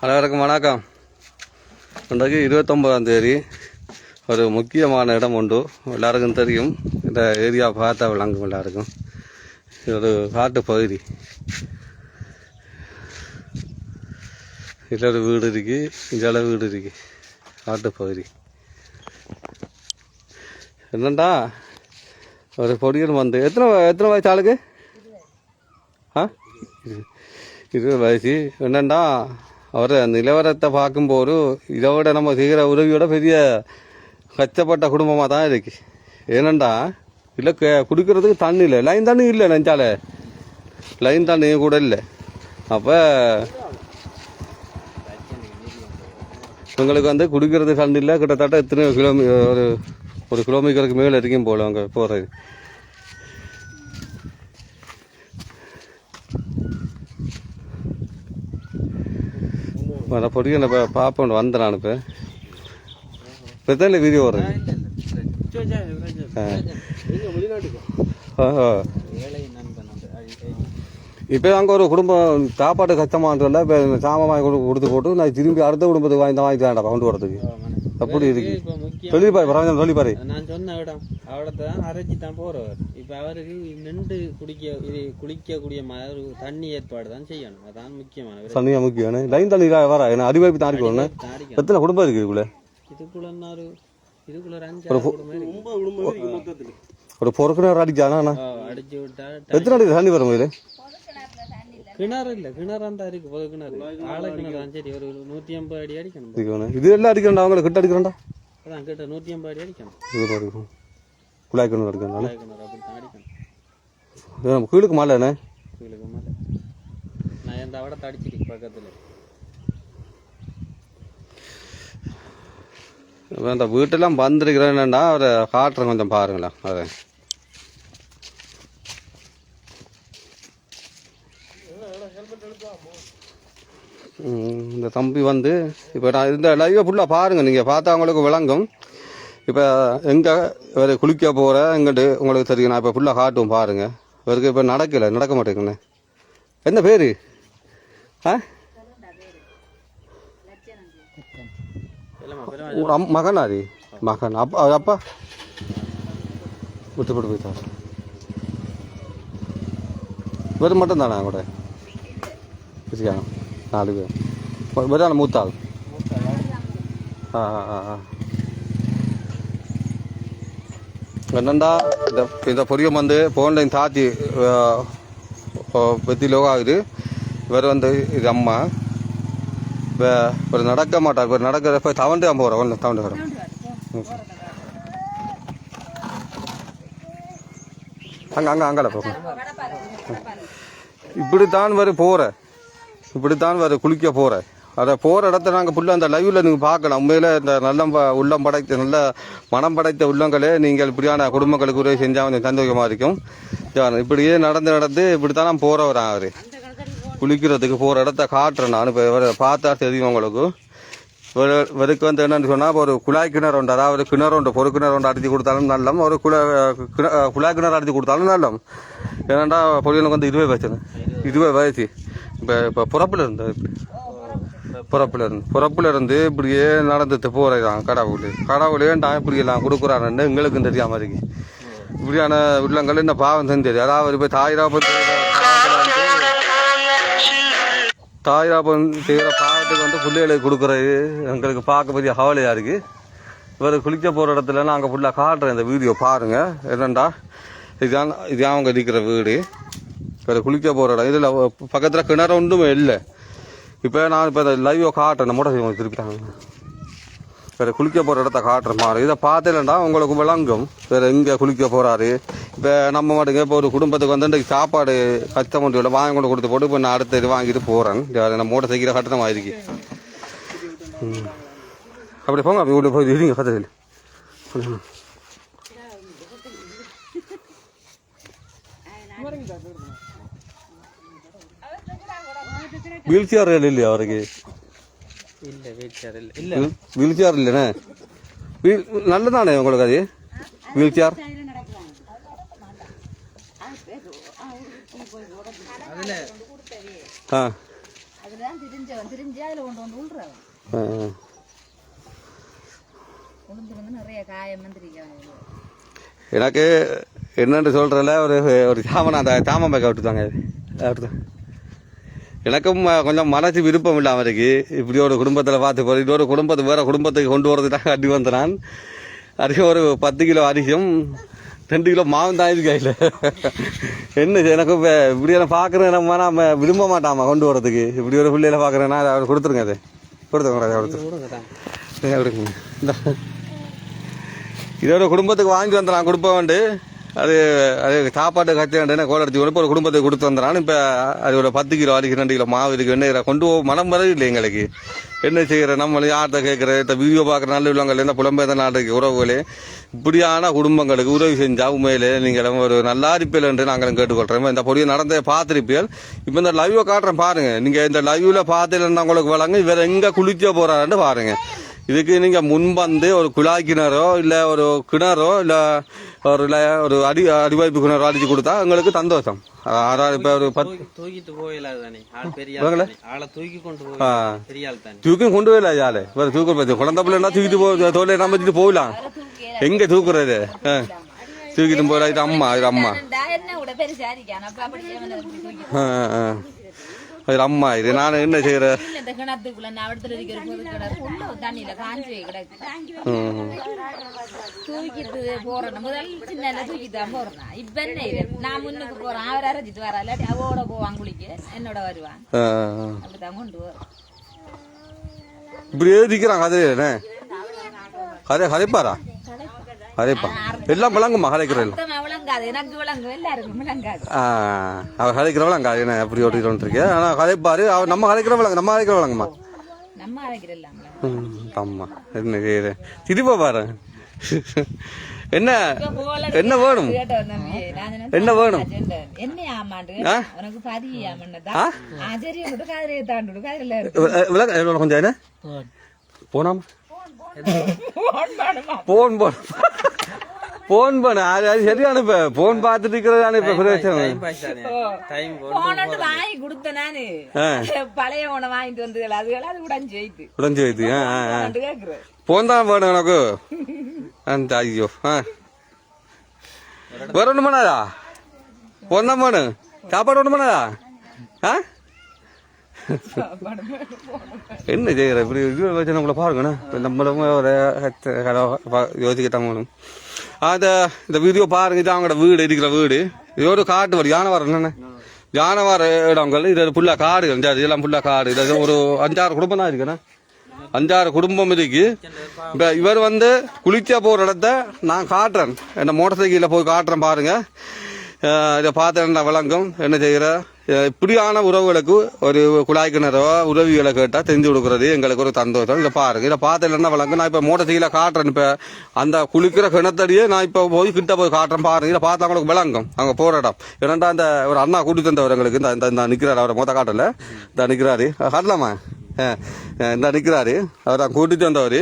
அனைவருக்கும் வணக்கம். இன்றைக்கு இருபத்தொம்பதாம் தேதி ஒரு முக்கியமான இடம் உண்டு. எல்லாருக்கும் தெரியும். இந்த ஏரியா பார்த்தா விளங்கும் எல்லாருக்கும். இது ஒரு காட்டு பகுதி. இதில் ஒரு வீடு இருக்கு. இதில் வீடு இருக்கு. காட்டு பகுதி. என்னண்டா? ஒரு பொடியன் வந்து. எத்தனை எத்தனை வயசு ஆளுக்கு? ஆ? இருபது வயசு. என்னண்டா? அவர் நிலவரத்தை பார்க்கும்போது இதை விட நம்ம செய்கிற உதவியோட பெரிய கஷ்டப்பட்ட குடும்பமாக தான் இருக்கு. ஏனண்டா இல்லை குடிக்கிறதுக்கு தண்ணி இல்லை. லைன் தண்ணி இல்லை நினச்சாலே லைன் தண்ணி கூட இல்லை. அப்போ இவங்களுக்கு வந்து குடிக்கிறது தண்ணி இல்லை. கிட்டத்தட்ட எத்தனை கிலோமீ ஒரு ஒரு கிலோமீட்டருக்கு மேலே இருக்கும் போல் அங்கே போகிறது வர பொடியை நம்ம பார்ப்போம் வந்தேன் நான் இப்போ. இப்போ வீடியோ வருது ஆ இப்போ அங்கே ஒரு குடும்பம் சாப்பாடு கஷ்டமான்றல இப்போ சாமான் வாங்கி கொடு கொடுத்து போட்டு நான் திரும்பி அடுத்த குடும்பத்துக்கு வாங்கி வாங்கி வேண்டாம் கொண்டு வரதுக்கு. அப்படி இருக்கு. சொல்லிப்பாரு பரவாயில்ல சொல்லிப்பாரு நான் சொன்ன இடம் அவடத்தை தான் அரைச்சி தான் போறவர். இப்ப அவருக்கு நின்று குடிக்க இது குளிக்கக்கூடிய மாதிரி தண்ணி ஏற்பாடு தான் செய்யணும். அதான் முக்கியமான. தண்ணியா முக்கியம் லைன் தண்ணி வர என்ன அடிவாய்ப்பு தான் இருக்கு ஒன்று தாரிக்கணும். எத்தனை குடும்பம் இருக்கு இதுக்குள்ள. இதுக்குள்ள இதுக்குள்ள ஒரு அஞ்சு. ஒரு பொறுக்குனர் அடிச்சானா ஆ, அடிச்சு விட்டா எத்தனை அடி தண்ணி வரும் இது கிணறு இல்ல கிணறு தான் இருக்கு பொது கிணறு. ஆழ கிணறு சரி ஒரு நூத்தி ஐம்பது அடி அடிக்கணும். இது எல்லாம் அடிக்கிறா அவங்களை கிட்ட அடிக்கிறான்டா அதான் கிட்ட நூத்தி ஐம்பது அடி அடிக்கணும். இது பாருங்க குழாய் கிணறு அடிக்கிறான் ஆழ கிணறு அப்படி தான் அடிக்கணும் கீழுக்கு என்ன? இதுக்கு மேல. நான் இந்த அவடத்தை அடிச்சிருக்கு பக்கத்துல. இந்த வீட்டெல்லாம் வந்திருக்கிறேன்னா அவரை காட்டுறேன் கொஞ்சம் பாருங்களேன் அதை இந்த தம்பி வந்து இப்போ நான் இந்த லைவை ஃபுல்லாக பாருங்கள் நீங்கள் பார்த்தா அவங்களுக்கு விளங்கும். இப்போ எங்கே இவர் குளிக்க போகிற எங்கிட்டு உங்களுக்கு தெரியும். நான் இப்போ ஃபுல்லாக காட்டும் பாருங்கள் இவருக்கு இப்போ நடக்கலை நடக்க மாட்டேங்குண்ணே என்ன பேர்? ஆ? இல்லம்மா அது? மகன். அப்பா அப்பா? விட்டுப்பட்டு போயிட்டார். இவர் மட்டும் தானே கூட? இருக்காங்க நாலு பேர். இவர் தானே மூத்த ஆள் ஆ ஆ ஆ ஆ என்னண்டா இந்த இந்த பொரியம் வந்து ஃபோன்லையும் தாத்தி பத்தி லோகம் ஆகுது இவர் வந்து இது அம்மா இப்போ ஒரு நடக்க மாட்டார் இப்போ நடக்கிறப்ப தவண்டு தான் போகிறோம் ஒன்று தவண்டு வரோம் அங்கே அங்கே அங்கே போகும் இப்படித்தான் வர போகிற இப்படித்தான் வர குளிக்க போகிற அதை போகிற இடத்த நாங்கள் ஃபுல்லாக அந்த லைவில் நீங்கள் பார்க்கலாம் உண்மையில் இந்த நல்ல ப- உள்ளம் படைத்த நல்ல மனம் படைத்த உள்ளங்களே நீங்கள் இப்படியான குடும்பங்களுக்கு உதவி செஞ்சால் கொஞ்சம் சந்தோஷமாக இருக்கும். இப்படியே நடந்து நடந்து இப்படித்தான் நான் போகிறவரான் அவர். குளிக்கிறதுக்கு போகிற இடத்த காட்டுறேன் நான். இப்போ இவரை பார்த்தா தெரியும் உங்களுக்கு. இவரு- இவருக்கு வந்து என்னன்னு சொன்னால் ஒரு குழாய் கிணறு உண்டு. அதாவது கிணறு உண்டு பொறு கிணறு உண்டு அடித்து கொடுத்தாலும் நல்லம் ஒரு குழா கிண- குழாய் கிணறு அடித்து கொடுத்தாலும் நல்லம். ஏன்னாண்டா பொடியனுக்கு வந்து இருபது வயசு. இருபது வயசு. இப்போ இப்போ புறப்பில் இருந்தது. புறப்பில் இருந்து இருந்து இப்படியே நடந்துட்டு போகிறதான் கடவுள். கடவுளே ஏன்டா இப்படி எல்லாம் கொடுக்குறான்னு எங்களுக்கும் தெரியாம இருக்கு. இப்படியான உள்ளங்கள் என்ன பாவம் செஞ்சது அதாவது இப்போ தாயிராபத்து தாயிராபம் செய்கிற பாவத்துக்கு வந்து பிள்ளைகளுக்கு கொடுக்குறது எங்களுக்கு பார்க்க பெரிய ஹவலையாக இருக்குது இவர் குளிக்க போகிற இடத்துல நாங்கள் ஃபுல்லாக காட்டுறேன் இந்த வீடியோ பாருங்கள் என்னண்டா? இதுதான் இதுதான் அவங்க இருக்கிற வீடு. இவர் குளிக்க போகிற இடம். இதில் பக்கத்தில் கிணறு ஒன்றுமே இல்லை. இப்போ நான் இப்போ லைவோ காட்டுறேன். மூட்டை செய்வோம் திருப்பிட்டாங்க வேறு குளிக்க போகிற இடத்த காட்டுற மாறு இதை பார்த்தேன்டா உங்களுக்கு விளங்கும். வேறு எங்கே குளிக்க போகிறாரு இப்போ நம்ம மாட்டுங்க இப்போ ஒரு குடும்பத்துக்கு வந்து இன்றைக்கு சாப்பாடு கஷ்டம் ஒன்று வாங்கி கொண்டு கொடுத்து போட்டு இப்போ நான் அடுத்த இது வாங்கிட்டு போகிறேன் நம்ம மூட்டை சீக்கிரம் கட்டணம் ஆயிருக்கு அப்படி போங்க அப்படி உள்ள போய் இருங்க கதையில் வீல் இல்ல வீச்சர் இல்ல இல்ல வீல் சேர் இல்லைண்ணே வீல் நல்லதானே உங்களுக்கு அது வீல் சேர் அதுல ஆ. அதுதான் திரிஞ்சவன். திரிஞ்சு அதுல கொண்டு வந்து விடுறவன் ஆ. உளுந்து நிறைய காயம் வந்துருக்காங்க எனக்கு என்னன்னு சொல்கிறல ஒரு ஒரு சாமன் அந்த சாமம் பேக்க விட்டுதாங்க விட்டுதான் எனக்கும் கொஞ்சம் மனசு விருப்பம் இல்லை அவருக்கு. இப்படி ஒரு குடும்பத்தில் பார்த்து போகிற இது ஒரு குடும்பத்தை வேறு குடும்பத்துக்கு கொண்டு வரதுக்காக தான் கட்டி வந்தேன் நான் அதுக்கு ஒரு பத்து கிலோ அரிசியும் ரெண்டு கிலோ மாவும் தான் இருக்கு கையில். என்ன எனக்கு இப்போ இப்படி எல்லாம் பார்க்குறேன் நம்ம நம்ம விரும்ப மாட்டாமா கொண்டு வரதுக்கு? இப்படி ஒரு பிள்ளையில பார்க்குறேன்னா அதை அவர் கொடுத்துருங்க அது. கொடுத்துருங்க அதை கொடுத்துருங்க இந்த. இதோட குடும்பத்துக்கு வாங்கி வந்துடலாம் கொடுப்ப வேண்டு அது அது சாப்பாடு கட்டி வேண்டிய கோலடிச்சு கொண்டு ஒரு குடும்பத்துக்கு கொடுத்து வந்துடான் இப்போ அதோட பத்து கிலோ அரிசி ரெண்டு கிலோ மாவு இருக்கு. என்ன கொண்டு போக மனம் வரவே இல்லை எங்களுக்கு. என்ன செய்கிற நம்ம யார்கிட்ட கேட்குற இந்த வீடியோ பார்க்குற நல்ல உள்ளவங்கள் இந்த புலம்பெயர்ந்த நாட்டுக்கு உறவுகளே இப்படியான குடும்பங்களுக்கு உதவி செஞ்சால் உண்மையிலே நீங்கள் ஒரு நல்லா இருப்பீர்கள் என்று நாங்களும் கேட்டுக்கொள்கிறோம் இந்த பொடியை நடந்தே பார்த்துருப்பீர்கள். இப்போ இந்த லைவை காட்டுறேன் பாருங்கள் நீங்கள் இந்த லைவில் பார்த்துலன்னா உங்களுக்கு வழங்க இவர் எங்கே குளிக்க போகிறாருன்னு பாருங்கள் இதுக்கு நீங்கள் முன்பந்து ஒரு குழாய் கிணறோ இல்லை ஒரு கிணறோ இல்லை ஒரு ஒரு அடி அடிவாய்ப்பு அடிச்சு கொடுத்தா எங்களுக்கு சந்தோஷம். இப்ப ஒரு பத்து தூக்கி- தூக்கிட்டு போயிடாது தானே ஆள் பெரிய வாங்களே. ஆள் தானே. ஆளை தூக்கி கொண்டு போய் ஆ. பெரிய ஆள் தானே? தூக்கம் கொண்டு போயில யாரு வேற தூக்க பத்தி குழந்தை பிள்ளைன்னா தூக்கிட்டு போ தோலை நம்பிட்டு போகலாம் எங்க தூக்குறது. தூக்கிட்டு போயிடா இது அம்மா இது அம்மா. என்ன இது அம்மா இது நான் என்ன செய்யறேன் நான் தண்ணியில தூக்கிட்டு போறேன் முதல் சின்ன தான் போறேன் இப்ப என்ன நான் முன்னுக்கு போறேன் அவர் அரைச்சிட்டு வரா இல்லாட்டி அவோட போவான் குளிக்க என்னோட வருவான் அப்படிதான் கொண்டு இப்படி என்ன கதை கதைப்பாரா கதைப்பா எல்லாம் விளங்குமா கதைக்கிற விளங்காது. எனக்கு விளங்கும். எல்லாருக்கும் விளங்காது. ஆ, அவ கதைக்கிறவள அங்க என்ன எப்படி ஓட்டிட்டு இருக்கு ஆனா கதைப்பாரு அவ நம்ம நம்ம கதைக்கிறவளங்கம்மா நம்ம அரைக்கிற எல்லாம் அம்மா. என்ன செய்யுது திருப்ப பாரு. என்ன? என்ன வேணும்? என்ன வேணும்? கொஞ்சம் என்ன? போனாமா? போன் போன் போன் பண்ண. அது அது சரியான இப்ப போன் பார்த்துட்டு இருக்கிறதான இப்ப பிரச்சனை வாங்கி கொடுத்த நானு. ஆ. பழைய உன வாங்கிட்டு அதுகள் அது உடஞ்சு வைத்து உடஞ்சு வைத்து போன் தான் வேணும் எனக்கு. அந்த ஐயோ ஆ. வேற ஒண்ணு பண்ணாதா? போன் தான் வேணும். சாப்பாடு ஒண்ணு பண்ணாதா? ஆ? என்ன செய்யற? இப்படி இது வச்சு நம்மள பாருங்கண்ணா. நம்மளும் ஒரு யோசிக்கிட்டவங்களும் அதை அந்த இந்த வீடியோ பாருங்க. இது அவங்களோட வீடு இருக்கிற வீடு. இது ஒரு காட்டு வரும் யானை வரும் என்னண்ணே? ஜானவார இடங்கள். இது ஃபுல்லாக காடு இந்த இதெல்லாம் ஃபுல்லாக காடு. இது ஒரு அஞ்சாறு குடும்பம் தான் இருக்குண்ணா. அஞ்சாறு குடும்பம் இருக்கு. இப்போ இவர் வந்து குளிச்சா போகிற இடத்த நான் காட்டுறேன். என்ன மோட்டர் சைக்கிளில் போய் காட்டுறேன் பாருங்க. இதை இதை என்ன விளங்கும்? என்ன செய்கிற இப்படியான உறவுகளுக்கு ஒரு குழாய் கிணறோ உதவிகளை கேட்டால் தெரிஞ்சு கொடுக்குறது. எங்களுக்கு ஒரு சந்தோஷம். இல்லை பாருங்க. இதை இல்லைன்னா விளங்கு? நான் இப்போ மோட்டர் சைக்கிளில் காட்டுறேன். இப்போ அந்த குளிக்கிற கிணத்தடியே நான் இப்போ போய் கிட்ட போய் காட்டுறேன். பாருங்க. இதை பார்த்தா உங்களுக்கு விளங்கும். அங்கே போகிற இடம். ஏன்னா அந்த ஒரு அண்ணா கூட்டி தந்தவர் எங்களுக்கு. இந்த இந்த- இந்த நிற்கிறார் அவரை மொத்த காட்டல. இந்த நிற்கிறாரு காட்டலாமா? இந்த நிற்கிறாரு அவர் தான் கூட்டிட்டு வந்தவர்.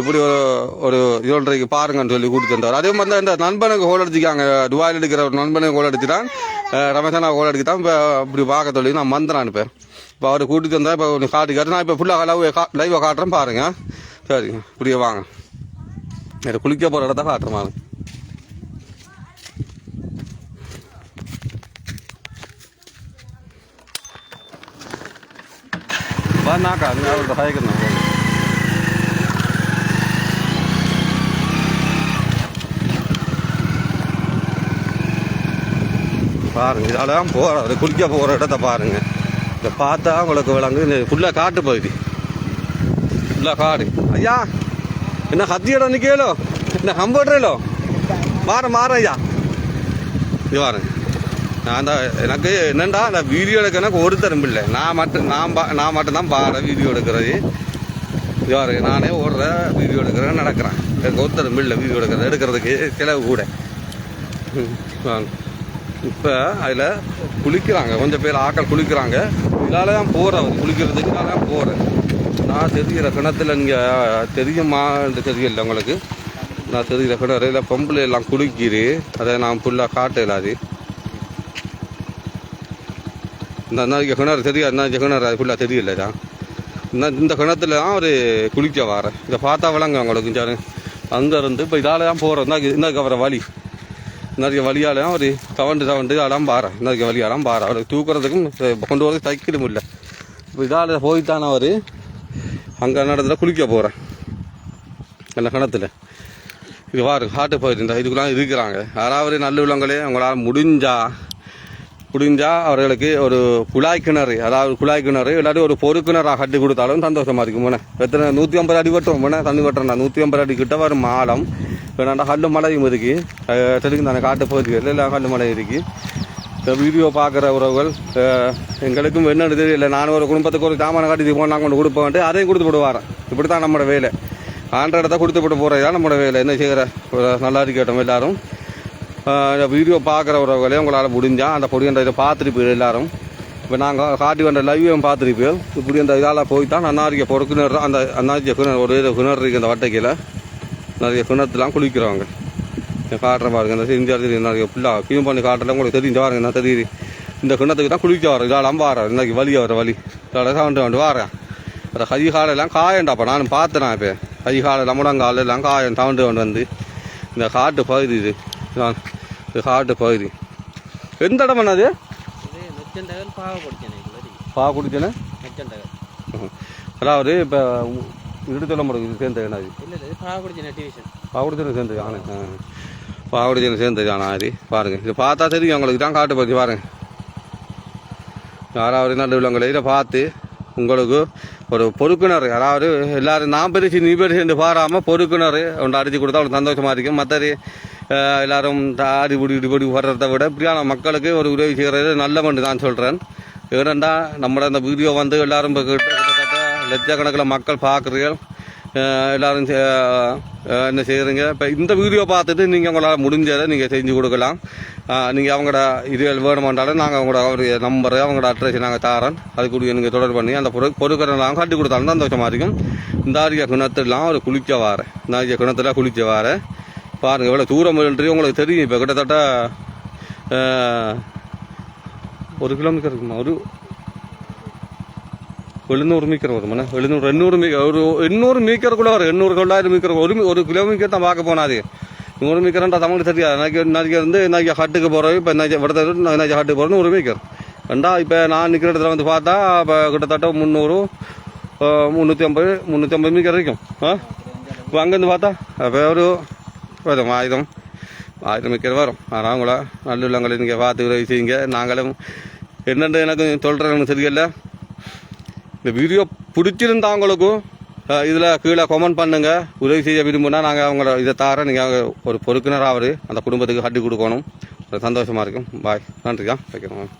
இப்படி ஒரு ஒரு ஏழரைக்கு பாருங்கன்னு சொல்லி கூட்டிட்டு வந்தவர். அதே மாதிரி தான் இந்த நண்பனுக்கு ஹோல் அடிச்சிக்காங்க துபாயில் எடுக்கிற ஒரு நண்பனுக்கு ஹோல் அடிச்சுட்டான். ரமேஷனா ஹோல் அடிச்சுட்டான் இப்போ இப்படி பார்க்க சொல்லி நான் மந்திரான் இப்போ. இப்போ அவர் கூட்டிட்டு வந்தால் இப்போ ஒன்று காட்டிக்காரு நான் இப்போ ஃபுல்லாக லைவ் லைவாக காட்டுறேன் பாருங்க. சரிங்க. இப்படியே வாங்க. குளிக்க போகிற இடத்த காட்டுறேன் வாங்க வா நாக்கா அது அவர்கிட்ட பயக்கிறேன் பாருங்க இதால தான் போகிற குளிக்க போகிற இடத்த பாருங்க இதை பார்த்தா உங்களுக்கு விளங்கு ஃபுல்லாக காட்டு பகுதி ஃபுல்லாக காடு ஐயா என்ன கத்தியிடம் நிற்கலோ என்ன கம்ப்யூட்டரோ மாற மாற ஐயா இது பாருங்க நான் தான் எனக்கு என்னண்டா அந்த வீடியோ எடுக்க எனக்கு ஒருத்தரும் இல்லை நான் மட்டும் நான் பா நான் மட்டும்தான் பாட வீடியோ எடுக்கிறது. இதுவாக இருக்குது நானே ஓடுற வீடியோ எடுக்கிறேன் நடக்கிறேன். எனக்கு ஒருத்தரும் இல்லை வீடியோ எடுக்கிறது எடுக்கிறதுக்கு செலவு கூட. ம், இப்போ அதில் குளிக்கிறாங்க. கொஞ்சம் பேர் ஆக்கள் குளிக்கிறாங்க. இதால தான் போகிறேன் குளிக்கிறதுக்கு இதால தான் போகிறேன் நான் தெரிகிற கிணத்துல நீங்கள் தெரியும் தெரியல உங்களுக்கு. நான் தெரிகிற கிணறு இல்லை பொம்பளை எல்லாம் குளிக்கிது. அதை நான் ஃபுல்லாக காட்டல இந்த அண்ணாச்சிக்கு கிணறு தெரியும் அண்ணாச்சி கிணறு அது ஃபுல்லாக தெரியல இந்த இந்த கிணத்துல தான் அவர் குளிக்க வர இதை பார்த்தா விளங்க அவங்களுக்கு சார் அங்கே இருந்து இப்போ இதால் தான் போகிறோம் இந்தாக்கு இந்தாக்கு வர வழி நிறைய வழியால அவர் தவண்டு தவண்டு அதெல்லாம் பாரு நிறைய வழியாலாம் பாரு அவருக்கு தூக்குறதுக்கும் கொண்டு வரதுக்கு தைக்கிட முடியல இப்போ இதால் போய்த்தானே அவர் அங்கே நடந்துல குளிக்க போகிறேன் அந்த கிணத்துல இது வாரு காட்டு போயிருந்தா இதுக்குலாம் இருக்கிறாங்க யாராவது நல்ல உள்ளவங்களே அவங்களால முடிஞ்சா முடிஞ்சா அவர்களுக்கு ஒரு குழாய் கிணறு அதாவது குழாய் கிணறு இல்லாட்டி ஒரு பொறு கிணறாக கட்டி கொடுத்தாலும் சந்தோஷமா இருக்கும். போனேன். எத்தனை நூற்றி ஐம்பது அடி வெட்டுவோம் போனேன். தண்ணி வெட்டுறா நூற்றி ஐம்பது அடி கிட்ட வரும் மாடம் வேணாண்டா கல்லு மலையும் இருக்கு. அஹ் தானே காட்டு பகுதிகள் எல்லாம் கல்லு மலை இருக்கு. இந்த வீடியோ பார்க்குற உறவுகள் எங்களுக்கும் என்னன்னு தெரியல. நான் ஒரு குடும்பத்துக்கு ஒரு சாமான காட்டி போனால் கொண்டு கொடுப்பேன்ட்டு அதையும் கொடுத்து விடுவார். இப்படி தான் நம்மளோட வேலை. ஆண்ட்ராய்டு தான் கொடுத்து விட்டு போகிறது தான் நம்மளோட வேலை. என்ன செய்கிற நல்லா இருக்கட்டும் எல்லாரும். இந்த வீடியோ பார்க்குற உறவுகளே உங்களால் முடிஞ்சால் அந்த பொடியன்ற இதை பார்த்துருப்பீங்க எல்லாரும். இப்போ நாங்கள் காட்டி வந்த லைவையும் பார்த்துருப்போம் இப்படி அந்த இதால் போய் தான் அன்னாரிக்க பொறு கிணறு அந்த அன்னாரிக்க கிணறு ஒரு இது கிணறு இருக்குது அந்த வட்டைக்கையில் நிறைய கிணத்துலாம் குளிக்கிறவங்க. காட்டுற பாருங்க இந்த செஞ்சு தெரியும் நிறைய ஃபுல்லாக க்ளீன் பண்ணி காட்டுறல உங்களுக்கு தெரிஞ்சு பாருங்க என்ன தெரியுது? இந்த கிணத்துக்கு தான் குளிக்க வர இதால் வாரேன் இன்னைக்கு வலி வர வலி. இதால் வந்து வந்து வரேன் அந்த கை காலெல்லாம் காயண்டாப்பா நானும் பார்த்தேன் இப்போ. கை காலெல்லாம் முடங்கால் எல்லாம் காயம் தவண்டு கொண்டு வந்து. இந்த காட்டு பகுதி இது. நான் இது காட்டு பகுதி. எந்த இடம் என்னது இது நெச்சண்டகல் பாவப்படுத்தேன் வரி பா குடிச்சேன்னு நெச்சண்டகல் அதாவது இப்போ இது சொல்ல முடியும் இது சேர்ந்த என்னது இல்லை இது பாவப்படுத்தேன் டிவிஷன். பாவடிச்சனை சேர்ந்தது ஆனே. பாவடிச்சனை சேர்ந்தது ஆனா அது. பாருங்க இது பார்த்தா தெரியும் உங்களுக்கு தான் காட்டு பற்றி பாருங்க. யாராவது நல்ல உள்ளவங்களை இதை பார்த்து உங்களுக்கு ஒரு பொறுக்குனர். யாராவது எல்லாரும் நான் பெருசு நீ பெருசு என்று பாராமல் பொறுக்குனர். ஒன்று அடிச்சு கொடுத்தா அவங்களுக்கு சந்தோஷமா இருக்கும். மற்றது அஹ், எல்லாரும் தாடி பிடி இடிபடி வர்றதை விட இப்படியான மக்களுக்கு ஒரு உதவி செய்கிறது நல்ல மண்டு தான் சொல்கிறேன் ஏனெண்டா நம்மளோட அந்த வீடியோ வந்து எல்லாரும் கிட்டத்தட்ட லட்சக்கணக்கில் மக்கள் பார்க்குறீர்கள். எல்லாரும் செ- என்ன செய்கிறீங்க இப்போ இந்த வீடியோ பார்த்துட்டு நீங்கள் உங்களால் முடிஞ்சதை நீங்கள் செஞ்சு கொடுக்கலாம். நீங்கள் அவங்களோட இது வேணுமென்றாலும் நாங்கள் அவங்களோட அவருடைய நம்பரு அவங்களோட அட்ரஸ் நாங்கள் தரோம் அதுக்குரிய நீங்கள் தொடர்பு பண்ணி அந்த பொரு பொருட்களை நாங்கள் கட்டி கொடுத்தாலும் சந்தோஷமாக இருக்கும். இந்த ஆரிய கிணத்துலாம் ஒரு குளிக்க வாரேன் இந்த ஆரிய கிணத்துல குளிக்க வாரேன் பாருங்கள் எவ்வளோ தூரம் என்று உங்களுக்கு தெரியும். இப்போ கிட்டத்தட்ட ஒரு கிலோமீட்டர் இருக்குமா? ஒரு எழுநூறு மீட்டர் வருமாண்ணே? எழுநூறு எண்ணூறு மீ ஒரு எண்ணூறு மீட்டருக்குள்ள வரும். எண்ணூறு தொள்ளாயிரம் மீட்டர் ஒரு ஒரு கிலோமீட்டர் தான் பார்க்க போனாது. நூறு மீட்டர்ன்றா தமிழ் தெரியாது. எனக்கு நாளைக்கு வந்து நிறைய ஹட்டுக்கு போகிறோம் இப்போ நிறைய இடத்துல நிறைய ஹட்டுக்கு போகிறோம் நூறு மீக்கர் ரெண்டா இப்போ நான் நிற்கிற இடத்துல வந்து பார்த்தா இப்போ கிட்டத்தட்ட முந்நூறு முந்நூற்றி ஐம்பது முந்நூற்றி ஐம்பது மீட்டர் இருக்கும். ஆ? இப்போ அங்கேருந்து பார்த்தா அப்போ ஒரு வரும் ஆயுதம். ஆயிரம் மீட்டர் வரும். ஆனால் அவங்கள நல்லுள்ளங்களை நீங்கள் பார்த்து உதவி செய்யுங்க. நாங்களும் என்னென்று எனக்கு சொல்கிறேன்னு தெரியல இந்த வீடியோ பிடிச்சிருந்தா அவங்களுக்கும் இதில் கீழே கமெண்ட் பண்ணுங்கள் உதவி செய்ய விரும்புனா நாங்கள் அவங்கள இதை தார நீங்கள் ஒரு பொறுப்பினராக அவர் அந்த குடும்பத்துக்கு கட்டி கொடுக்கணும். ஒரு சந்தோஷமாக இருக்கும். பாய் நன்றிக்கா. வைக்கிறோம்